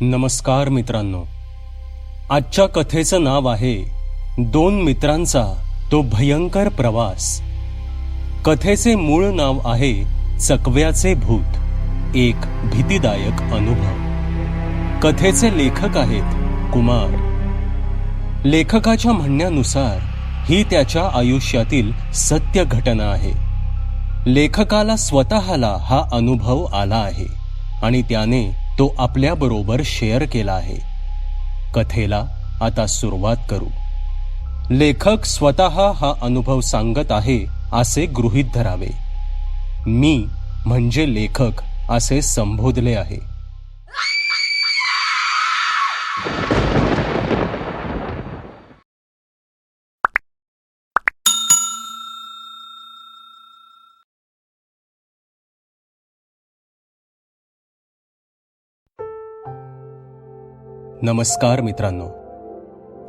नमस्कार मित्रांनो. आजच्या कथेचं नाव आहे दोन मित्रांचा तो भयंकर प्रवास. कथेचे मूळ नाव आहे चकव्याचे भूत एक भीतीदायक अनुभव. कथेचे लेखक आहेत कुमार. लेखकाच्या म्हणण्यानुसार ही त्याच्या आयुष्यातील सत्य घटना आहे. लेखकाला स्वतःला हा अनुभव आला आहे आणि त्याने तो आपल्याबरोबर शेअर केला आहे. कथेला आता सुरुवात करू. लेखक स्वतः हा अनुभव सांगत आहे असे गृहीत धरावे. मी म्हणजे लेखक असे संबोधले आहे. नमस्कार मित्रांनो.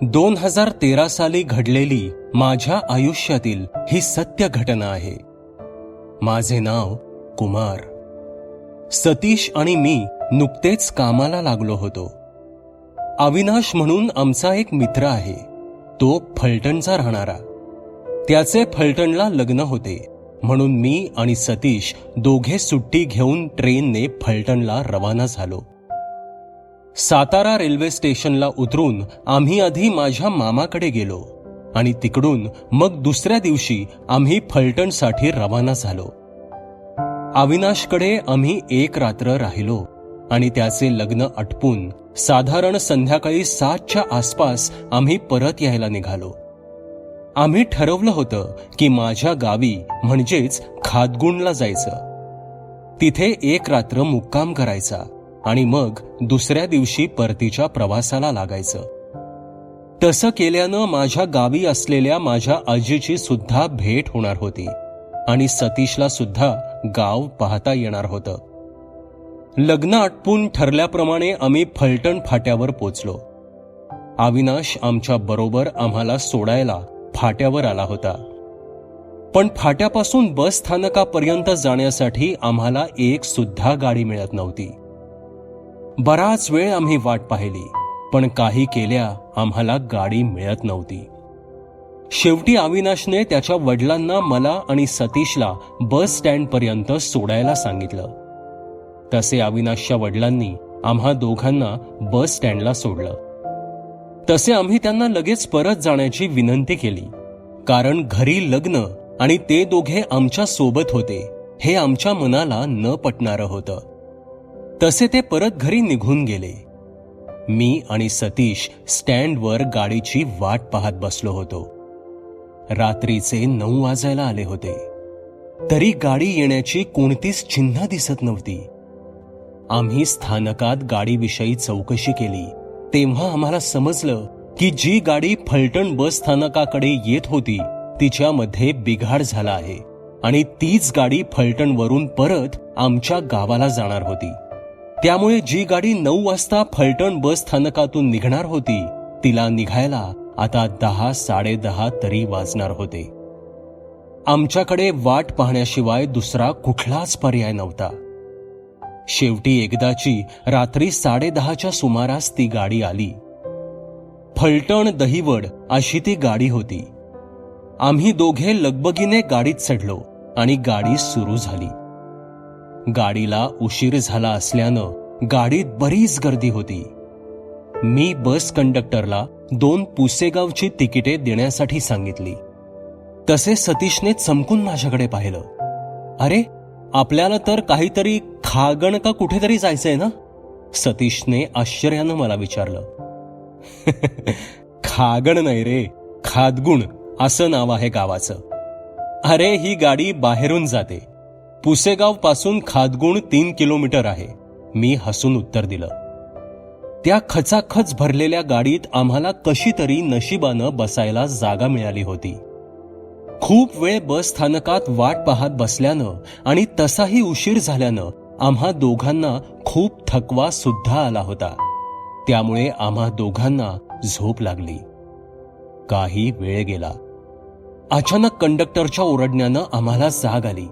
दोन हजार तेरा साली घडलेली माझ्या आयुष्यातील ही सत्य घटना आहे. माझे नाव कुमार. सतीश आणि मी नुकतेच कामाला लागलो होतो. अविनाश म्हणून आमचा एक मित्र आहे. तो फलटणचा राहणारा. त्याचे फलटणला लग्न होते. म्हणून मी आणि सतीश दोघे सुट्टी घेऊन ट्रेनने फलटणला रवाना झालो. सातारा रेल्वे स्टेशनला उतरून आम्ही आधी माझ्या मामाकडे गेलो आणि तिकडून मग दुसऱ्या दिवशी आम्ही फलटणसाठी रवाना झालो. अविनाशकडे आम्ही एक रात्र राहिलो आणि त्याचे लग्न आटपून साधारण संध्याकाळी सातच्या आसपास आम्ही परत यायला निघालो. आम्ही ठरवलं होतं की माझ्या गावी म्हणजेच खातगुंडला जायचं. तिथे एक रात्र मुक्काम करायचा. आणि मग दुसऱ्या दिवशी परतीच्या प्रवासाला लागायचं. तसं केल्यानं माझ्या गावी असलेल्या माझ्या आजीची सुद्धा भेट होणार होती आणि सतीशला सुद्धा गाव पाहता येणार होतं. लग्न आटपून ठरल्याप्रमाणे आम्ही फलटण फाट्यावर पोचलो. अविनाश आमच्या बरोबर आम्हाला सोडायला फाट्यावर आला होता. पण फाट्यापासून बस स्थानकापर्यंत जाण्यासाठी आम्हाला एक सुद्धा गाडी मिळत नव्हती. बराच वेळ आम्ही वाट पाहिली पण काही केल्या आम्हाला गाडी मिळत नव्हती. शेवटी अविनाशने त्याच्या वडिलांना मला आणि सतीशला बस स्टँड पर्यंत सोडायला सांगितलं. तसे अविनाशच्या वडिलांनी आम्हा दोघांना बस स्टँडला सोडलं. तसे आम्ही त्यांना लगेच परत जाण्याची विनंती केली कारण घरी लग्न आणि ते दोघे आमच्यासोबत होते हे आमच्या मनाला न पटणारं होतं. तसे ते परत घरी निघून गेले. मी आणि सतीश स्टँडवर गाडीची वाट पाहत बसलो होतो. रात्रीचे नऊ वाजायला आले होते. तरी गाडी येण्याची कोणतीच चिन्ह दिसत नव्हती. आम्ही स्थानकात गाडीविषयी चौकशी केली. तेव्हा आम्हाला समजलं की जी गाडी फलटण बस स्थानकाकडे येत होती तिच्यामध्ये बिघाड झाला आहे आणि तीच गाडी फलटणवरून परत आमच्या गावाला जाणार होती. त्यामुळे जी गाडी नऊ वाजता फलटण बस स्थानकातून निघणार होती तिला निघायला आता दहा साडेदहा तरी वाजणार होते. आमच्याकडे वाट पाहण्याशिवाय दुसरा कुठलाच पर्याय नव्हता. शेवटी एकदाची रात्री साडेदहाच्या सुमारास ती गाडी आली. फलटण दहिवड अशी ती गाडी होती. आम्ही दोघे लगबगीने गाडीत चढलो आणि गाडी सुरू झाली. गाडीला उशीर झाला असल्यानं गाडीत बरीच गर्दी होती. मी बस कंडक्टरला दोन पुसेगावची तिकिटे देण्यासाठी सांगितली. तसे सतीशने चमकून माझ्याकडे पाहिलं. अरे आपल्याला तर काहीतरी खागण का कुठेतरी जायचंय ना? सतीशने आश्चर्यानं मला विचारलं. खागण नाही रे खादगुण असं नाव आहे गावाचं. अरे ही गाडी बाहेरून जाते. पुसेगावपासून खादगुण तीन किलोमीटर आहे. मी हसून उत्तर दिलं. त्या खचाखच भरलेल्या गाडीत आम्हाला कशी तरी नशिबानं बसायला जागा मिळाली होती. खूप वेळ बस स्थानकात वाट पाहत बसल्यानं आणि तसाही उशीर झाल्यानं आम्हा दोघांना खूप थकवा सुद्धा आला होता. त्यामुळे आम्हा दोघांना झोप लागली. काही वेळ गेला. अचानक कंडक्टरच्या ओरडण्यानं आम्हाला जाग आली.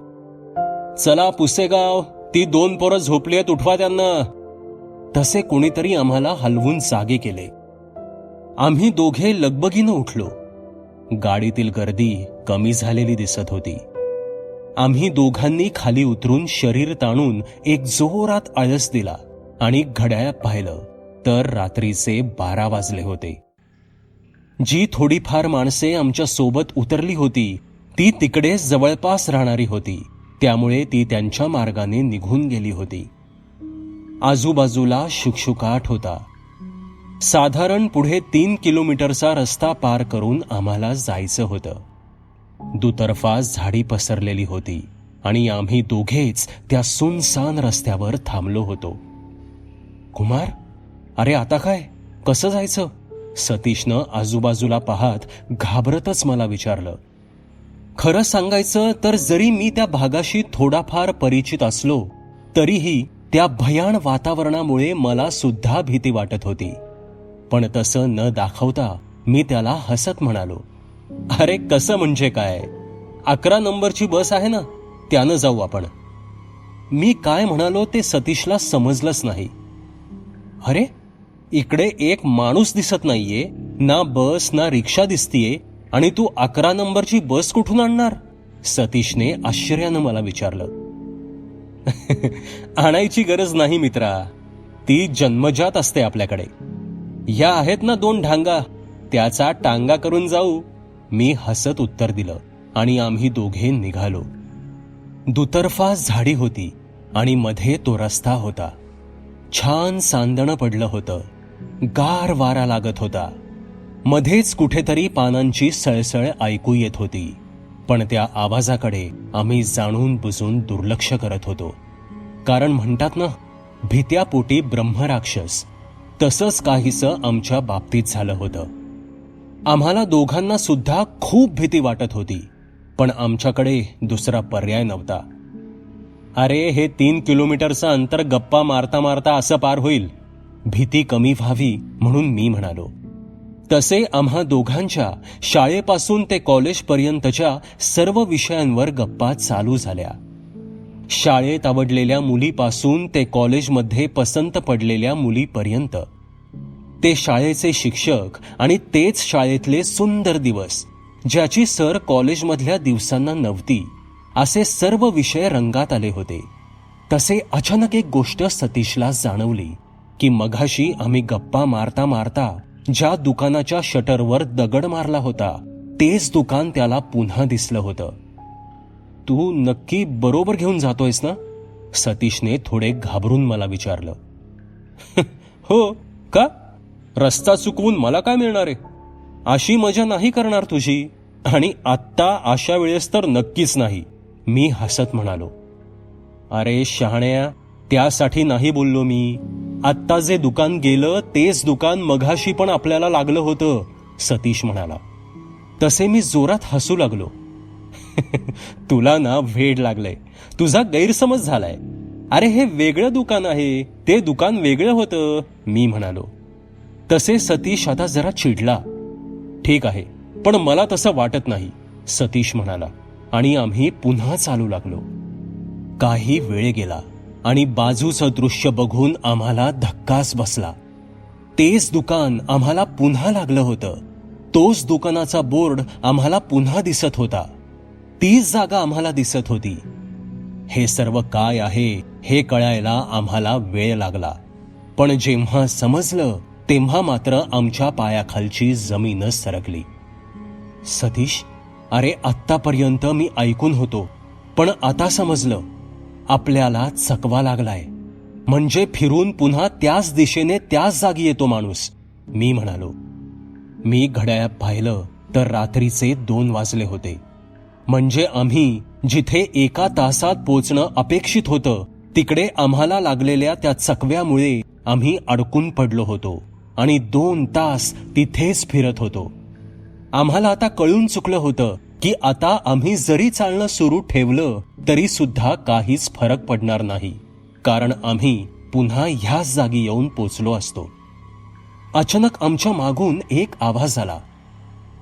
चला पुसेगाव ती दोन पोरं झोपली आहेत उठवा त्यांना. तसे कोणीतरी आम्हाला हलवून जागे केले. आम्ही दोघे लगबगीनं उठलो. गाडीतील गर्दी कमी झालेली दिसत होती. आम्ही दोघांनी खाली उतरून शरीर ताणून एक जोरात आळस दिला आणि घड्याळात पाहिलं तर रात्रीचे बारा वाजले होते. जी थोडीफार माणसे आमच्यासोबत उतरली होती ती तिकडेच जवळपास राहणारी होती. त्यामुळे ती त्यांच्या मार्गाने निघून गेली होती. आजूबाजूला शुकशुकाट होता. साधारण पुढे तीन किलोमीटरचा रस्ता पार करून आम्हाला जायचं होतं. दुतर्फा झाडी पसरलेली होती आणि आम्ही दोघेच त्या सुनसान रस्त्यावर थांबलो होतो. कुमार अरे आता काय? कसं जायचं? सतीशनं आजूबाजूला पाहत घाबरतच मला विचारलं. खरं सांगायचं तर जरी मी त्या भागाशी थोडाफार परिचित असलो तरीही त्या भयाण वातावरणामुळे मला सुद्धा भीती वाटत होती. पण तसं न दाखवता मी त्याला हसत म्हणालो. अरे कसं म्हणजे काय? अकरा नंबरची बस आहे ना? त्यानं जाऊ आपण. मी काय म्हणालो ते सतीशला समजलंच नाही. अरे इकडे एक माणूस दिसत नाहीये ना बस ना रिक्षा दिसतीये आणि तू अकरा नंबरची बस कुठून आणणार? सतीशने आश्चर्यानं मला विचारलं. आणायची गरज नाही मित्रा. ती जन्मजात असते आपल्याकडे. या आहेत ना दोन ढांगा. त्याचा टांगा करून जाऊ. मी हसत उत्तर दिलं आणि आम्ही दोघे निघालो. दुतर्फा झाडी होती आणि मध्ये तो रस्ता होता. छान सांदणं पडलं होतं. गार वारा लागत होता. मध्येच कुठेतरी पानांची सळसळ ऐकू येत होती. पण त्या आवाजाकडे आम्ही जाणून बुजून दुर्लक्ष करत होतो. कारण म्हणतात ना भीत्यापोटी ब्रह्मराक्षस. तसंच काहीसं आमच्या बाबतीत झालं होतं. आम्हाला दोघांना सुद्धा खूप भीती वाटत होती पण आमच्याकडे दुसरा पर्याय नव्हता. अरे हे तीन किलोमीटरचं अंतर गप्पा मारता मारता असं पार होईल. भीती कमी व्हावी म्हणून मी म्हणालो. तसे आम्हा दोघांच्या शाळेपासून ते कॉलेजपर्यंतच्या सर्व विषयांवर गप्पा चालू झाल्या. शाळेत आवडलेल्या मुलीपासून ते कॉलेजमध्ये पसंत पडलेल्या मुलीपर्यंत. ते शाळेचे शिक्षक आणि तेच शाळेतले सुंदर दिवस ज्याची सर कॉलेजमधल्या दिवसांना नव्हती असे सर्व विषय रंगात आले होते. तसे अचानक एक गोष्ट सतीशला जाणवली की मघाशी आम्ही गप्पा मारता मारता ज्या दुकानाच्या शटरवर दगड मारला होता तेच दुकान त्याला पुन्हा दिसलं होतं. तू नक्की बरोबर घेऊन जातोयस ना? सतीशने थोडे घाबरून मला विचारलं. हो का? रस्ता चुकवून मला काय मिळणार आहे? अशी मजा नाही करणार तुझी. आणि आत्ता अशा वेळेस तर नक्कीच नाही मी हसत म्हणालो. अरे शहाण्या त्यासाठी नाही बोललो मी. आत्ता जे दुकान गेलं तेच दुकान मघाशी पण आपल्याला लागलं होतं सतीश म्हणाला. तसे मी जोरात हसू लागलो. तुला ना वेड लागलंय. तुझा गैरसमज झालाय. अरे हे वेगळं दुकान आहे. ते दुकान वेगळं होतं मी म्हणालो. तसे सतीश आता जरा चिडला. ठीक आहे पण मला तसं वाटत नाही सतीश म्हणाला. आणि आम्ही पुन्हा चालू लागलो. काही वेळ गेला. आणि बाजूचं दृश्य बघून आम्हाला धक्काच बसला. तेच दुकान आम्हाला पुन्हा लागलं होतं. तोच दुकानाचा बोर्ड आम्हाला पुन्हा दिसत होता. तीच जागा आम्हाला दिसत होती. हे सर्व काय आहे हे कळायला आम्हाला वेळ लागला. पण जेव्हा समजलं तेव्हा मात्र आमच्या पायाखालची जमीनच सरकली. सतीश अरे आत्तापर्यंत मी ऐकून होतो पण आता समजलं. आपल्याला चकवा लागलाय. म्हणजे फिरून पुन्हा त्याच दिशेने त्याच जागी येतो माणूस. मी म्हणालो मी घड्याळात पाहिलं तर रात्रीचे दोन वाजले होते. म्हणजे आम्ही जिथे एका तासात पोचणं अपेक्षित होतं तिकडे आम्हाला लागलेल्या त्या चकव्यामुळे आम्ही अडकून पडलो होतो आणि दोन तास तिथेच फिरत होतो. आम्हाला आता कळून चुकलं होतं की आता आम्ही जरी चालणं सुरू ठेवलं तरी सुद्धा काहीच फरक पडणार नाही. कारण आम्ही पुन्हा ह्याच जागी येऊन पोचलो असतो. अचानक आमच्या मागून एक आवाज आला.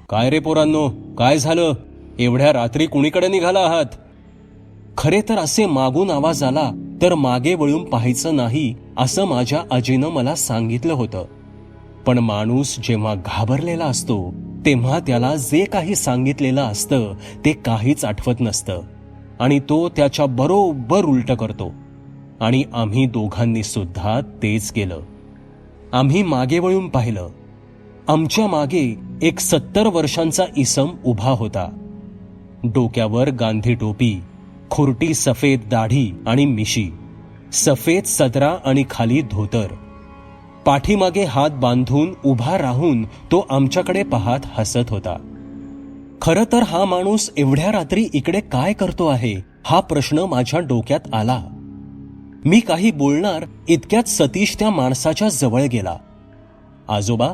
काय रे पोरांनो काय झालं? एवढ्या रात्री कुणीकडे निघाला आहात? खरे तर असे मागून आवाज आला तर मागे वळून पाहायचं नाही असं माझ्या आजीनं मला सांगितलं होतं. पण माणूस जेव्हा घाबरलेला असतो तेव्हा त्याला जे काही सांगितलेलं असतं ते काहीच आठवत नसतं. आणि तो त्याच्या बरोबर उलट करतो. आणि आम्ही दोघांनी सुद्धा तेच केलं. आम्ही मागे वळून पाहिलं. आमच्या मागे एक सत्तर वर्षांचा इसम उभा होता. डोक्यावर गांधी टोपी खुरटी सफेद दाढी आणि मिशी. सफेद सदरा आणि खाली धोतर. पाठीमागे हात बांधून उभा राहून तो आमच्याकडे पाहत हसत होता. खरं तर हा माणूस एवढ्या रात्री इकडे काय करतो आहे हा प्रश्न माझ्या डोक्यात आला. मी काही बोलणार इतक्यात सतीश त्या माणसाच्या जवळ गेला. आजोबा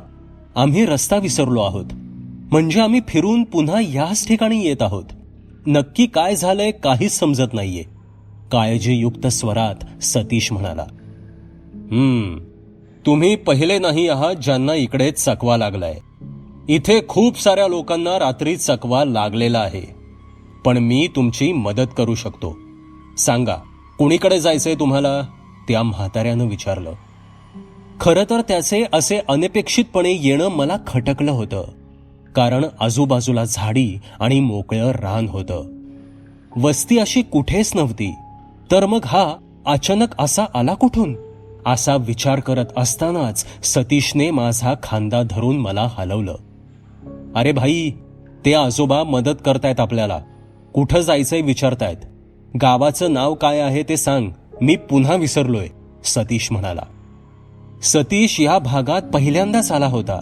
आम्ही रस्ता विसरलो आहोत. म्हणजे आम्ही फिरून पुन्हा याच ठिकाणी येत आहोत. नक्की काय झालंय काहीच समजत नाहीये. काळजीयुक्त स्वरात सतीश म्हणाला. हम्म तुम्ही पहिले नाही आहात ज्यांना इकडे चकवा लागलाय. इथे खूप साऱ्या लोकांना रात्री चकवा लागलेला आहे. पण मी तुमची मदत करू शकतो. सांगा कुणीकडे जायचंय तुम्हाला? त्या म्हाताऱ्यानं विचारलं. खरं तर त्याचे असे अनपेक्षितपणे येणं मला खटकलं होतं. कारण आजूबाजूला झाडी आणि मोकळं रान होतं. वस्ती अशी कुठेच नव्हती. तर मग हा अचानक असा आला कुठून? असा विचार करत असतानाच सतीशने माझा खांदा धरून मला हलवलं. अरे भाई ते आजोबा मदत करतायत आपल्याला. कुठं जायचंय विचारतायत? गावाचं नाव काय आहे ते सांग. मी पुन्हा विसरलोय सतीश म्हणाला. सतीश या भागात पहिल्यांदाच आला होता.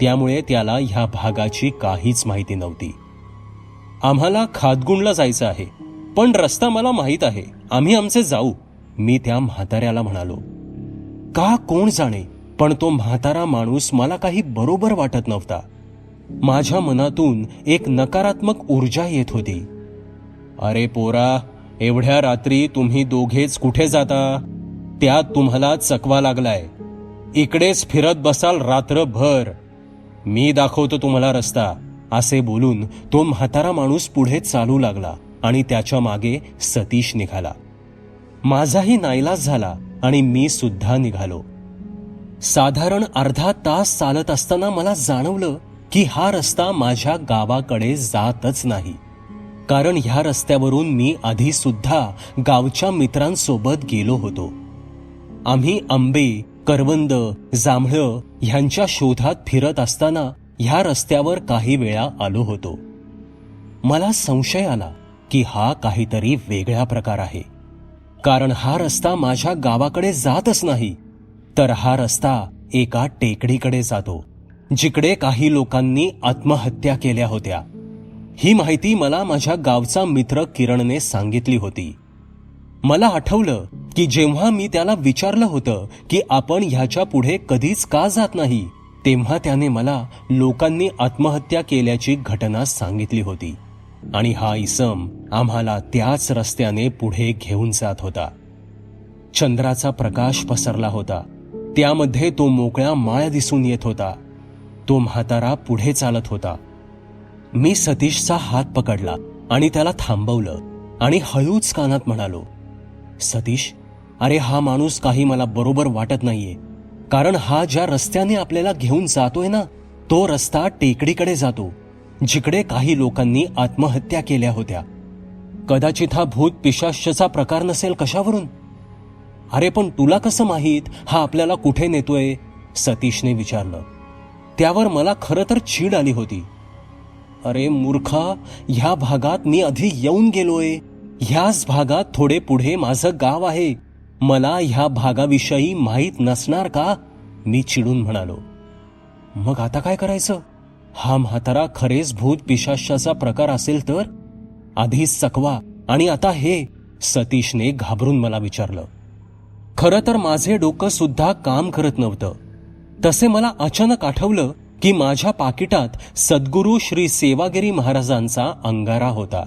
त्यामुळे त्याला ह्या भागाची काहीच माहिती नव्हती. आम्हाला खादगुंडला जायचं आहे. पण रस्ता मला माहीत आहे. आम्ही आमचे जाऊ मी त्या म्हाताऱ्याला म्हणालो. का कोण जाणे? पण तो म्हातारा माणूस मला काही बरोबर वाटत नव्हता. माझ्या मनातून एक नकारात्मक ऊर्जा येत होती. अरे पोरा एवढ्या रात्री तुम्ही दोघेच कुठे जाता? त्यात तुम्हाला चकवा लागलाय. इकडेच फिरत बसाल रात्रभर. मी दाखवतो तुम्हाला रस्ता असे बोलून तो म्हातारा माणूस पुढे चालू लागला आणि त्याच्यामागे सतीश निघाला. माझाही नाईलाज झाला आणि मी सुद्धा निघालो. साधारण अर्धा तास चालत असताना मला जाणवलं की हा रस्ता माझ्या गावाकडे जातच नाही. कारण ह्या रस्त्यावरून मी आधी सुद्धा गावच्या मित्रांसोबत गेलो होतो. आम्ही आंबे करवंद जांभळं ह्यांच्या शोधात फिरत असताना ह्या रस्त्यावर काही वेळा आलो होतो. मला संशय आला की हा काहीतरी वेगळा प्रकार आहे. कारण हा रस्ता माझ्या गावाकडे जातच नाही. तर हा रस्ता एका टेकडीकडे जातो जिकडे काही लोकांनी आत्महत्या केल्या होत्या. ही माहिती मला माझ्या गावचा मित्र किरणने सांगितली होती. मला आठवलं की जेव्हा मी त्याला विचारलं होतं की आपण ह्याच्या पुढे कधीच का जात नाही तेव्हा त्याने मला लोकांनी आत्महत्या केल्याची घटना सांगितली होती. आणि हा इसम आम्हाला त्याच रस्त्याने पुढे घेऊन जात होता. चंद्राचा प्रकाश पसरला होता. त्यामध्ये तो मोकळ्या माळ दिसून येत होता. तो म्हातारा पुढे चालत होता. मी सतीशचा हात पकडला आणि त्याला थांबवलं आणि हळूच कानात म्हणालो सतीश अरे हा माणूस काही मला बरोबर वाटत नाहीये. कारण हा ज्या रस्त्याने आपल्याला घेऊन जातोय ना तो रस्ता टेकडीकडे जातो. जिकडे काही लोकांनी आत्महत्या केल्या होत्या. कदाचित हा भूत पिशाश्यचा प्रकार नसेल कशावरून? अरे पण तुला कसं माहीत? हा आपल्याला कुठे नेतोय? सतीशने विचारलं. त्यावर मला खरं तर चीड आली होती. अरे मूर्खा ह्या भागात मी आधी येऊन गेलोय. ह्याच भागात थोडे पुढे माझं गाव आहे. मला ह्या भागाविषयी माहीत नसणार का? मी चिडून म्हणालो. मग आता काय करायचं? हा म्हातारा खरेच भूत पिशाशाचा प्रकार असेल तर? आधीच सकवा आणि आता हे सतीशने घाबरून मला विचारलं. खरं तर माझे डोकं सुद्धा काम करत नव्हतं. तसे मला अचानक आठवलं की माझ्या पाकिटात सद्गुरू श्री सेवागिरी महाराजांचा अंगारा होता.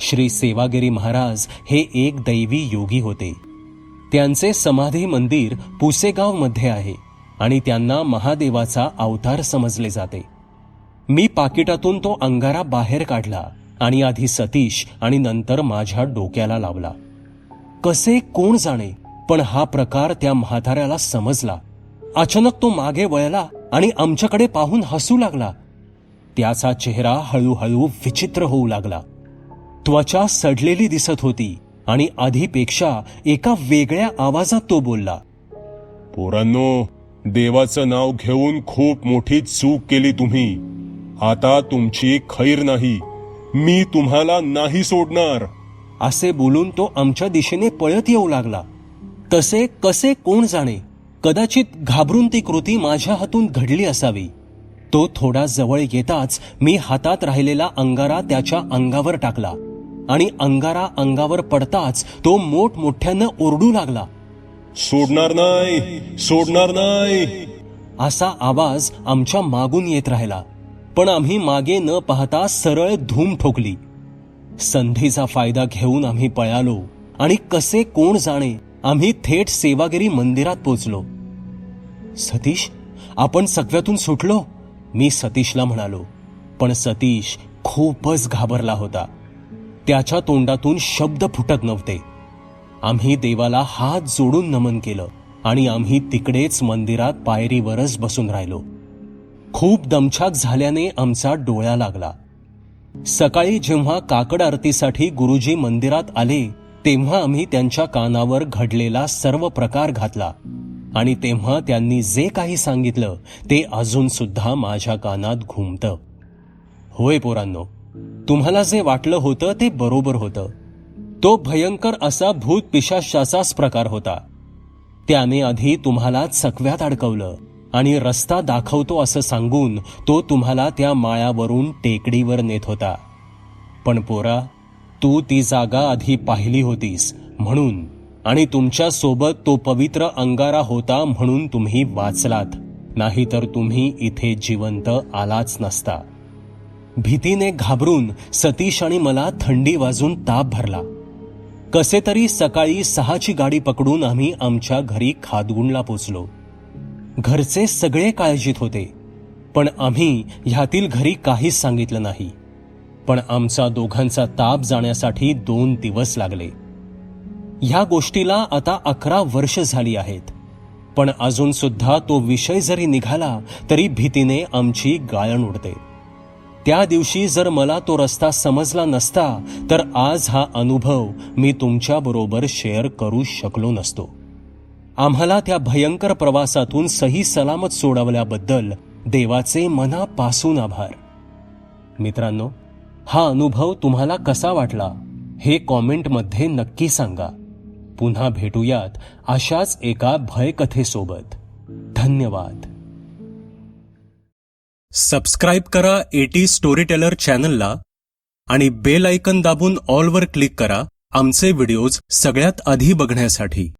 श्री सेवागिरी महाराज हे एक दैवी योगी होते. त्यांचे समाधी मंदिर पुसेगावमध्ये आहे आणि त्यांना महादेवाचा अवतार समजले जाते. मी पाकिटातून तो अंगारा बाहेर काढला आणि आधी सतीश आणि नंतर माझ्या डोक्याला लावला. कसे कोण जाणे पण हा प्रकार त्या म्हाताऱ्याला समजला. अचानक तो मागे वळला आणि आमच्याकडे पाहून हसू लागला. त्याचा चेहरा हळूहळू विचित्र होऊ लागला. त्वचा सडलेली दिसत होती आणि आधीपेक्षा एका वेगळ्या आवाजात तो बोलला पोरांनो देवाचं नाव घेऊन खूप मोठी चूक केली तुम्ही. आता तुमची खैर नाही. मी तुम्हाला नाही सोडणार. असे बोलून तो आमच्या दिशेने पळत येऊ लागला. तसे कसे कोण जाणे? कदाचित घाबरून ती कृती माझ्या हातून घडली असावी. तो थोडा जवळ येताच मी हातात राहिलेला अंगारा त्याच्या अंगावर टाकला. आणि अंगारा अंगावर पडताच तो मोठमोठ्यानं ओरडू लागला. सोडणार नाही सोडणार नाही. असा आवाज आमच्या मागून येत राहिला. पण आम्ही मागे न पाहता सरळ धूम ठोकली. संधीचा फायदा घेऊन आम्ही पळालो आणि कसे कोण जाणे आम्ही थेट सेवागिरी मंदिरात पोचलो. सतीश आपण सगळ्यातून सुटलो? मी सतीशला म्हणालो. पण सतीश खूपच घाबरला होता. त्याच्या तोंडातून शब्द फुटत नव्हते. आम्ही देवाला हात जोडून नमन केलं आणि आम्ही तिकडेच मंदिरात पायरीवरच बसून राहिलो. खूप दमछाक झाल्याने आमचा डोळा लागला. सकाळी जेव्हा काकड आरतीसाठी गुरुजी मंदिरात आले तेव्हा आम्ही त्यांच्या कानावर घडलेला सर्व प्रकार घातला आणि तेव्हा त्यांनी जे काही सांगितलं ते अजून सुद्धा माझ्या कानात घुमतं. होय पोरांनो तुम्हाला जे वाटलं होतं ते बरोबर होतं. तो भयंकर असा भूत पिशाचाचाच प्रकार होता. त्याने आधी तुम्हाला चकव्यात अडकवलं. आणि रस्ता दाखवतो असं सांगून तो तुम्हाला त्या माळ्यावरून टेकडीवर नेत होता. पण पोरा तू ती जागा आधी पाहिली होतीस म्हणून आणि तुमच्यासोबत तो पवित्र अंगारा होता म्हणून तुम्ही वाचलात. नाहीतर तुम्ही इथे जिवंत आलाच नसता. भीतीने घाबरून सतीश आणि मला थंडी वाजून ताप भरला. कसे तरी सकाळी सहाची गाडी पकडून आम्ही आमच्या घरी खादगुंडला पोचलो. घरचे सगळे काळजीत होते. पण आम्ही ह्यातील घरी काहीच सांगितलं नाही. पण आमचा दोघांचा ताप जाण्यासाठी दोन दिवस लागले. ह्या गोष्टीला आता अकरा वर्ष झाली आहेत. पण अजून सुद्धा तो विषय जरी निघाला तरी भीतीने आमची गाळण उडते. त्या दिवशी जर मला तो रस्ता समजला नसता तर आज हा अनुभव मी तुमच्याबरोबर शेअर करू शकलो नसतो. आम्हाला त्या भयंकर प्रवासातून सही सलामत सोडवल्याबद्दल देवाचे मनापासून आभार. मित्रांनो हा अनुभव तुम्हाला कसा वाटला हे कॉमेंटमध्ये नक्की सांगा. पुन्हा भेटूयात अशाच एका भयकथेसोबत. धन्यवाद. सबस्क्राईब करा एटी स्टोरी टेलर चॅनलला आणि बेल ऐकन दाबून ऑलवर क्लिक करा. आमचे व्हिडिओज सगळ्यात आधी बघण्यासाठी.